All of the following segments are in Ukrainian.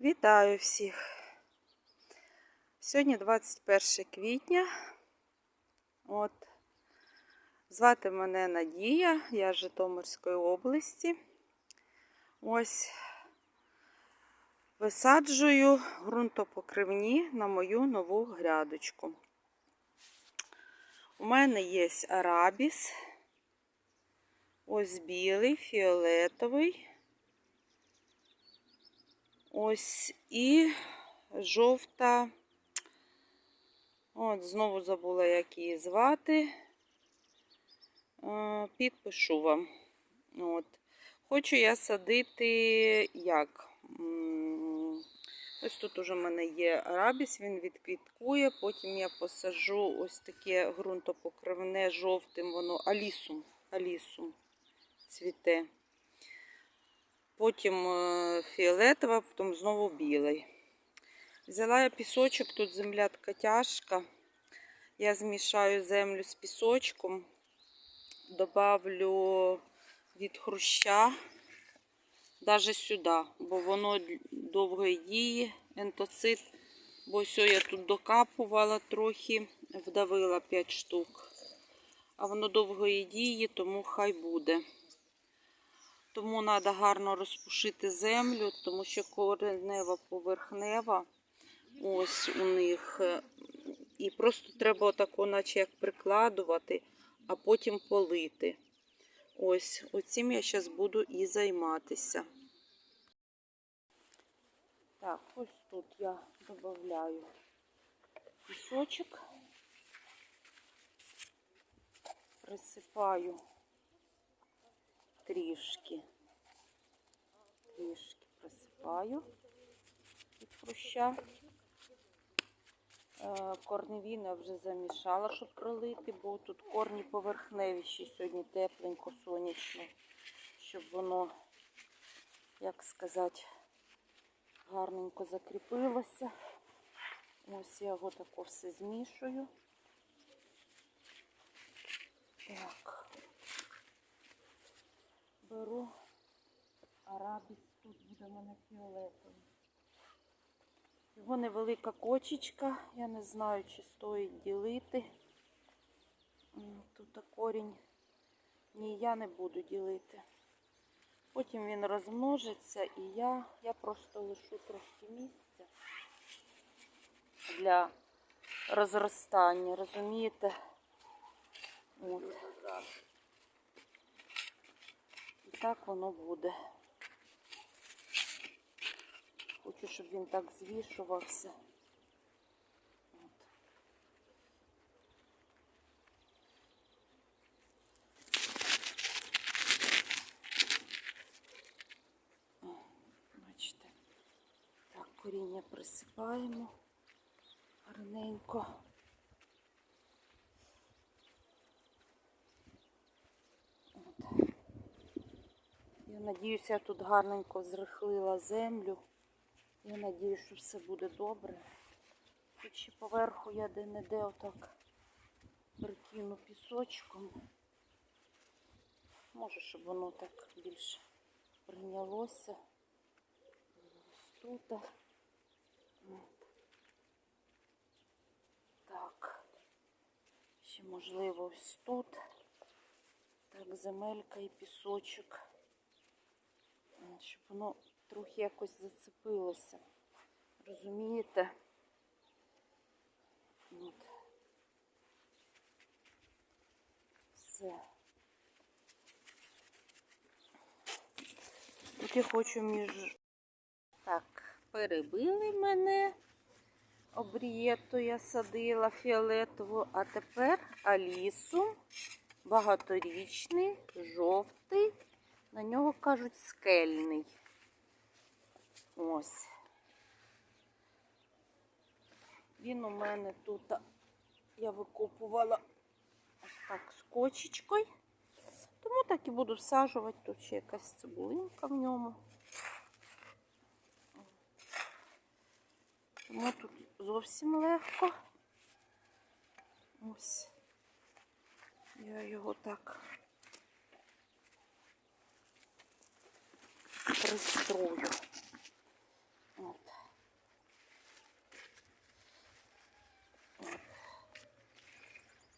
Вітаю всіх! Сьогодні 21 квітня. От. Звати мене Надія, я з Житомирської області. Ось висаджую ґрунтопокривні на мою нову грядочку. У мене є арабіс, ось білий, фіолетовий. Ось і жовта. От, знову забула, як її звати. Е, Підпишу вам. От. Хочу я садити як? Ось тут уже в мене є арабіс, він відквіткує. Потім я посаджу ось таке ґрунтопокривне жовтим, воно алісум, алісум цвіте потім е, фіолетова, потім знову білий. Взяла я пісочок, тут земля така тяжка. Я змішаю землю з пісочком, добавлю від хруща, навіть сюди, бо воно довгої дії, ентоцит. Бо все я тут докапувала трохи, вдавила 5 штук. А воно довгої дії, тому хай буде. Тому треба гарно розпушити землю, тому що коренева поверхнева. Ось у них. е, І просто треба отако, наче як прикладувати, а потім полити. Ось, оцим я зараз буду і займатися. Так, ось тут я додаю пісочок, присипаю трішки, трішки присипаю від хруща. Е, Корневіна вже замішала, щоб пролити, бо тут корні поверхневі ще сьогодні тепленько, сонячно, щоб воно, як сказати, гарненько закріпилося. Ось я його тако все змішую. Так беру арабіс, тут буде в мене фіолетовий. Його невелика кочечка, я не знаю, чи стоїть ділити. Тут корінь. Ні, я не буду ділити. Потім він розмножиться і я, я просто лишу трохи місця для розростання, розумієте? От. Так воно буде. Хочу, щоб він так звішувався. От. Бачите, так, коріння присипаємо гарненько. Надіюся, я тут гарненько зрихлила землю. Я надію, що все буде добре. Тут ще поверху я де-не-де отак прикину пісочком. Може, щоб воно так більше прийнялося. Ось тут. Так. Ще можливо ось тут. Так, земелька і пісочок. Щоб воно трохи якось зацепилося. Розумієте? От. Все. Тут я хочу між... Так, перебили мене. Обрієту я садила фіолетову, а тепер алісу, багаторічний, жовтий. На нього кажуть скельний. Ось. Він у мене тут я викопувала ось так з кочечкою. Тому так і буду всаджувати. Тут ще якась цибулинка в ньому. Тому тут зовсім легко. Ось. Я його так пристрою. От.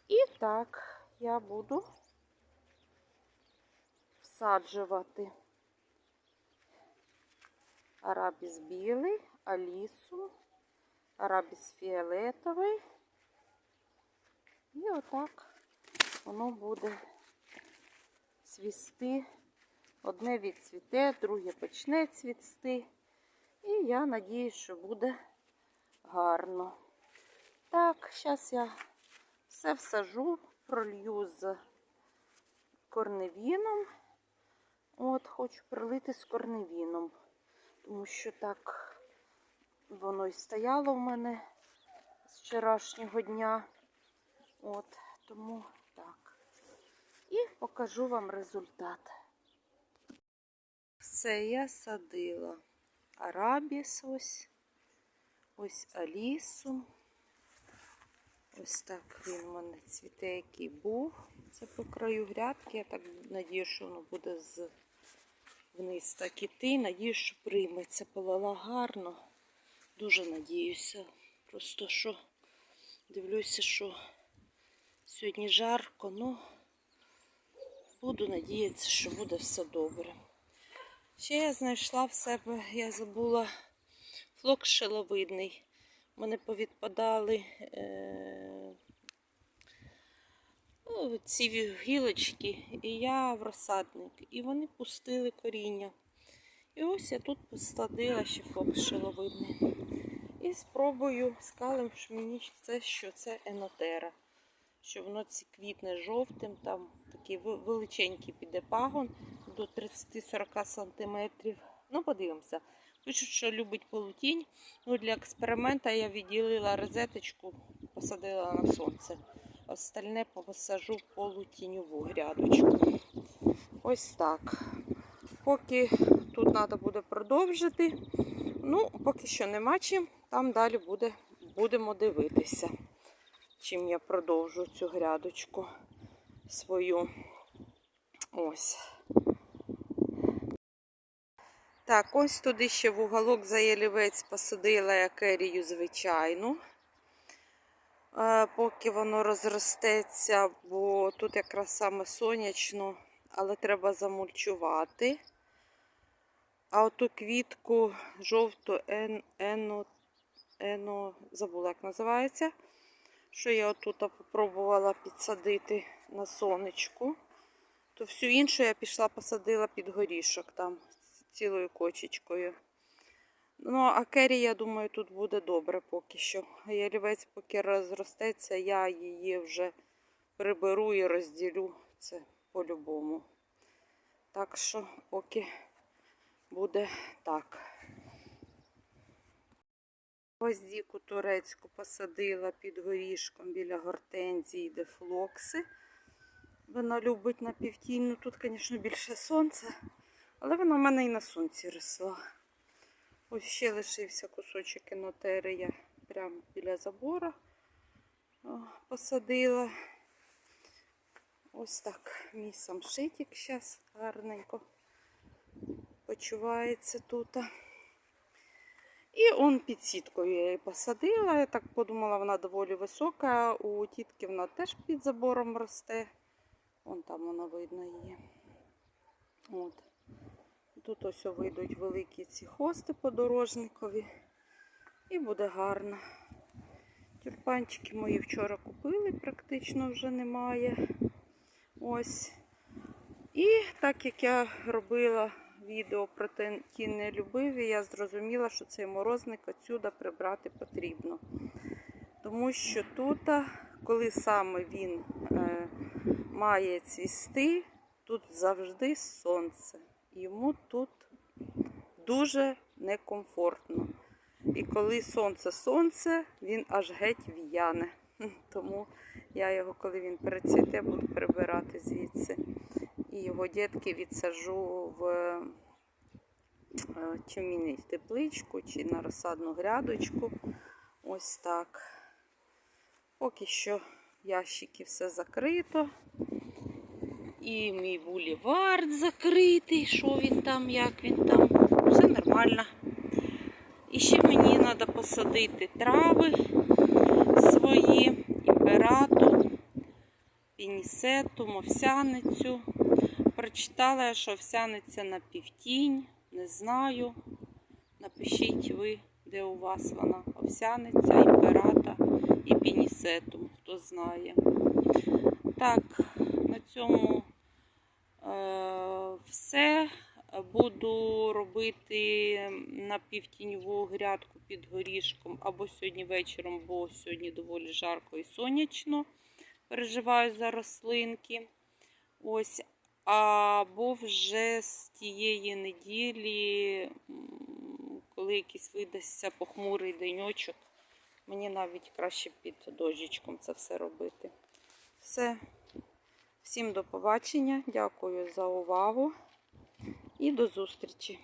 От. Так я буду всаджувати арабіс білий, алісу, арабіс фіолетовий. І отак воно буде цвісти Одне відцвіте, друге почне цвісти. І я надіюсь, що буде гарно. Так, зараз я все всажу, пролью з корневіном. От, хочу пролити з корневіном, тому що так воно і стояло в мене з вчорашнього дня. От, тому так. І покажу вам результат. Все, я садила арабіс ось, ось алісу. Ось так він у мене цвіте, який був. Це по краю грядки. Я так надію, що воно буде з вниз так іти. Надію, що прийметься, полила гарно. Дуже надіюся. Просто що дивлюся, що сьогодні жарко, ну буду надіятися, що буде все добре. Ще я знайшла в себе, я забула флок шиловидний. У мене повідпадали е, ну, ці гілочки, і я в розсадник, і вони пустили коріння. І ось я тут посадила ще флок шиловидний. І спробую скалим, що мені це, що це енотера. Що воно ці квітне жовтим, там такий величенький піде пагон до 30-40 см. Ну, подивимося. Пишуть, що любить полутінь. Ну, для експеримента я відділила розеточку, посадила на сонце. Остальне посажу полутіньову грядочку. Ось так. Поки тут треба буде продовжити. Ну, поки що нема чим. Там далі буде, будемо дивитися, чим я продовжу цю грядочку свою. Ось. Так, ось туди ще в уголок за ялівець посадила я керію звичайну. Е, Поки воно розростеться, бо тут якраз саме сонячно, але треба замульчувати. А оту квітку жовту ен, ено, ено, забула, як називається. Що я отут попробувала підсадити на сонечку. То всю іншу я пішла посадила під горішок там цілою кочечкою. Ну, а кері, я думаю, тут буде добре поки що. Ялівець, поки розростеться, я її вже приберу і розділю це по-любому. Так що, поки буде так. Гвоздіку турецьку посадила під горішком біля гортензії, де флокси. Вона любить на півтінь. Тут, звісно, більше сонця, але вона в мене і на сонці росла. Ось ще лишився кусочок енотери, я прямо біля забора о, посадила. Ось так мій самшитик зараз гарненько почувається тут. І он під сіткою я її посадила. Я так подумала, вона доволі висока. У тітки вона теж під забором росте. Вон там вона видно її. От. Тут ось вийдуть великі ці хости подорожникові. І буде гарно. Тюльпанчики мої вчора купили, практично вже немає. Ось. І так як я робила відео про ті нелюбиві, я зрозуміла, що цей морозник отсюди прибрати потрібно. Тому що тут, коли саме він е, має цвісти, тут завжди сонце. Йому тут дуже некомфортно. І коли сонце-сонце, він аж геть в'яне. Тому я його, коли він перецвіте, буду прибирати звідси. І його дітки відсажу в е, міні тепличку, чи на розсадну грядочку. Ось так. Поки що ящики все закрито. І мій булівард закритий. Що він там, як він там. Все нормально. І ще мені треба посадити трави свої, імперату. пінісетум, овсяницю. Прочитала, що овсяниця на півтінь, не знаю. Напишіть ви, де у вас вона. Овсяниця, імперата і пінісетум, хто знає. Так, на цьому все. Буду робити напівтіньову грядку під горішком або сьогодні вечором, бо сьогодні доволі жарко і сонячно. Переживаю за рослинки. Ось, або вже з тієї неділі, коли якийсь видасться похмурий деньочок, мені навіть краще під дощечком це все робити. Все. Всім до побачення. Дякую за увагу і до зустрічі.